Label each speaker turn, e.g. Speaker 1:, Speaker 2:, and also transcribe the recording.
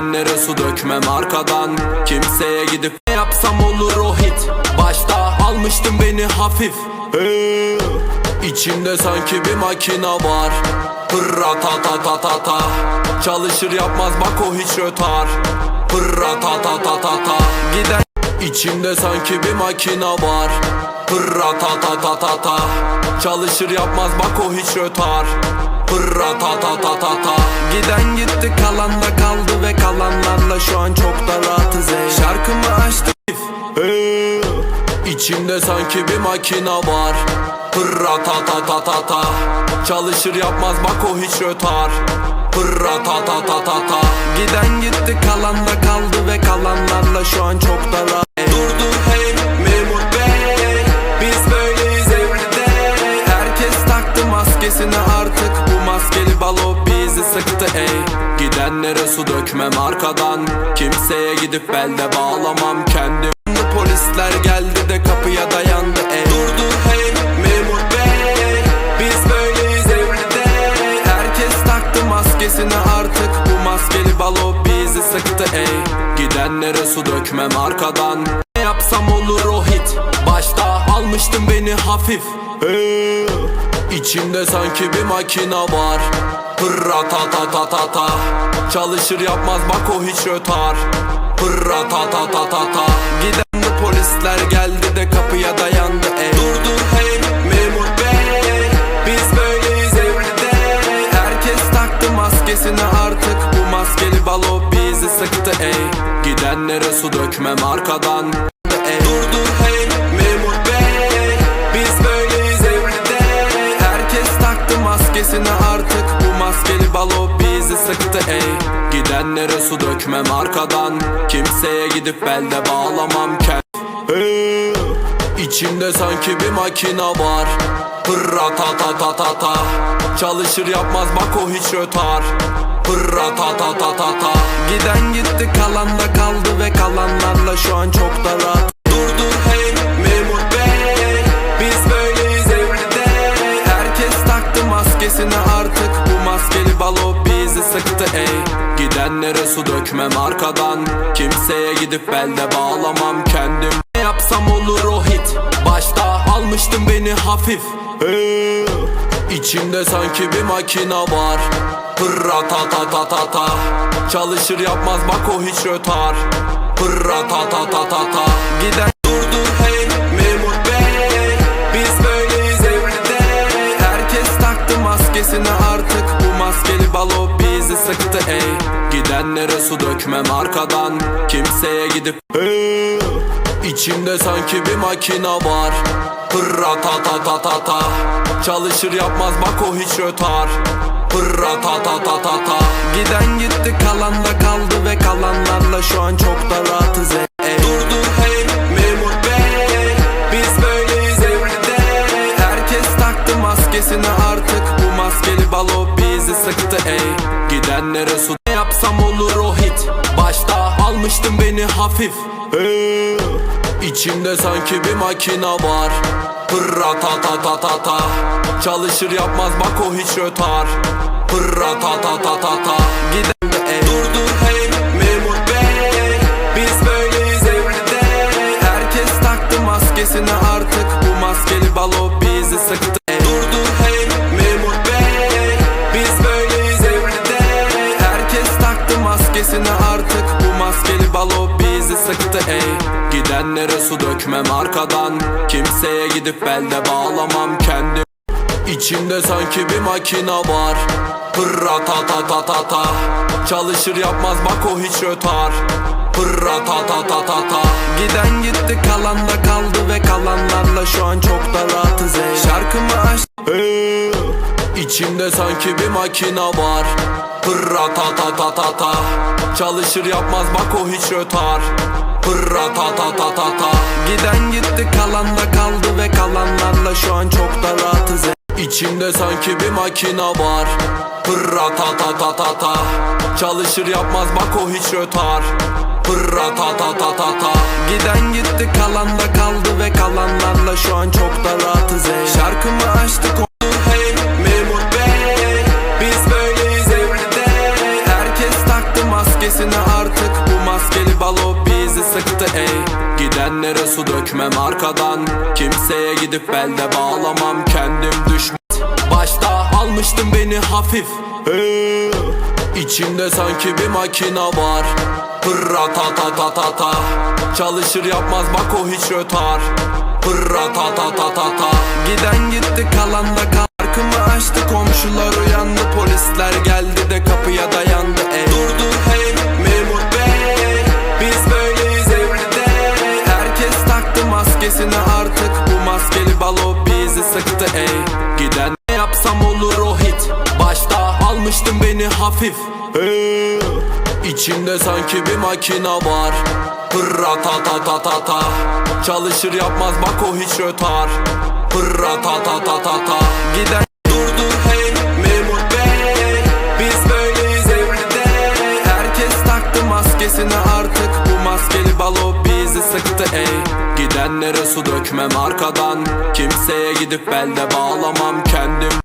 Speaker 1: Gidenlere su dökmem arkadan. Kimseye gidip ne yapsam olur o hit. Başta almıştın beni hafif. Ee, İçimde sanki bir makina var. Hırra ta ta ta ta ta. Çalışır yapmaz bak o hiç rötar Hırra ta ta ta ta ta. Giden İçimde sanki bir makina var. Hırra ta ta ta ta ta. Çalışır yapmaz bak o hiç rötar Hırra ta ta ta ta ta. Giden gitti kalan da kaldı ve kalanlarla şu an çok da rahatız ey. Şarkımı açtım Ee, İçimde sanki bir makina var. Hırra ta ta ta ta ta. Çalışır yapmaz bak o hiç rötar. Hırra ta ta ta ta ta. Giden gitti kalan da kaldı ve kalanlarla şu an çok da rahat Gidenlere su dökmem arkadan? Kimseye gidip belde bağlamam kendim Polisler geldi de kapıya dayandı. Ey Dur dur hey memur bey Biz böyleyiz everyday Herkes taktı maskesini artık. Bu maskeli balo bizi sıktı ey. Gidenlere su dökmem arkadan. Ne yapsam olur o hit. Başta almıştın beni hafif. Ee, İçimde sanki bir makina var. Hırra ta ta ta ta ta Çalışır yapmaz bak o hiç rötar. Hırra ta ta ta ta ta. Giden de polisler geldi de kapıya dayandı ey Dur dur hey memur bey Biz böyleyiz everyday Herkes taktı maskesini artık Bu maskeli balo bizi sıktı ey. Gidenlere su dökmem arkadan. Ey. Dur dur hey memur bey Biz böyleyiz everyday Herkes taktı maskesini artık maskeli balo bizi sıktı ey. Gidenlere su dökmem arkadan. Kimseye gidip belde bağlamam kendim Ee, İçimde sanki bir makina var. Hırra ta ta ta ta ta. Çalışır yapmaz bak o hiç rötar. Hırra ta ta ta ta ta. Giden gitti kalan da kaldı ve kalanlarla şu an çok da rahat. Dur dur hey memur bey. Biz böyleyiz everyday Herkes taktı maskesini artık maskeli balo bizi sıktı ey. Gidenlere su dökmem arkadan. Kimseye gidip belde bağlamam kendim. Ne yapsam olur o hit. Başta almıştın beni hafif. Ee, İçimde sanki bir makina var. Hırra ta ta ta ta ta. Çalışır yapmaz bak o hiç rötar. Hırra ta ta ta ta ta. Giden Gidenlere su dökmem arkadan? Kimseye gidip İçimde sanki bir makina var. Hırra ta ta ta ta ta. Çalışır yapmaz bak o hiç rötar. Hırra ta ta ta ta ta. Giden gitti kalan da kaldı ve kalanlarla şu an çok da rahatız. Ey, ey. Dur dur hey! Memur bey! Biz böyleyiz everyday Herkes taktı maskesini artık. Bu maskeli balo bizi sıktı ey Gidenlere su yapsam olur o hit. Başta almıştın beni hafif. İçimde sanki bir makina var. Hırra ta ta ta ta ta. Çalışır yapmaz bak o hiç rötar. Hırra ta ta ta ta ta. Giden de ey. Dur dur hey maskesini artık Bu maskeli balo bizi sıktı ey. Gidenlere su dökmem arkadan. Kimseye gidip belde bağlamam kendim. İçimde sanki bir makina var. Hırra ta ta ta ta ta. Çalışır yapmaz bak o hiç rötar. Hırra ta ta ta ta ta. Giden gitti kalan da kaldı ve kalanlarla şu an çok da rahatız ey. Şarkımı aç İçimde sanki bir makina var Hırra ta ta ta ta ta Çalışır yapmaz bak o hiç rötar Hırra ta ta ta ta ta Giden gitti kalan da kaldı ve kalanlarla şu an çok da rahatız. İçimde sanki bir makina var. Hırra ta ta ta ta ta Çalışır yapmaz bak o hiç rötar Hırra ta ta ta ta ta Giden gitti kalan da kaldı ve kalanlarla şu an çok da rahatız. Şarkımı açtık bey Biz böyleyiz everyday Herkes taktı maskesini maskeli balo bizi sıktı ey. Gidenlere su dökmem arkadan. Kimseye gidip belde bağlamam kendim düşme Başta almıştın beni hafif. İçimde sanki bir makina var. Hırra ta ta ta ta ta. Çalışır yapmaz bak o hiç rötar. Hırra ta ta ta ta ta. Giden gitti kalan da kal Farkımı açtı komşular uyandı Polisler geldi maskesini artık. Bu maskeli balo bizi sıktı ey. Giden ne yapsam olur o hit. Başta almıştın beni hafif. Hey. İçimde sanki bir makina var. Hırra ta ta ta ta ta. Çalışır yapmaz bak o hiç rötar. Hırra ta ta ta ta ta. Giden Gidenlere su dökmem arkadan? Kimseye gidip belde bağlamam kendim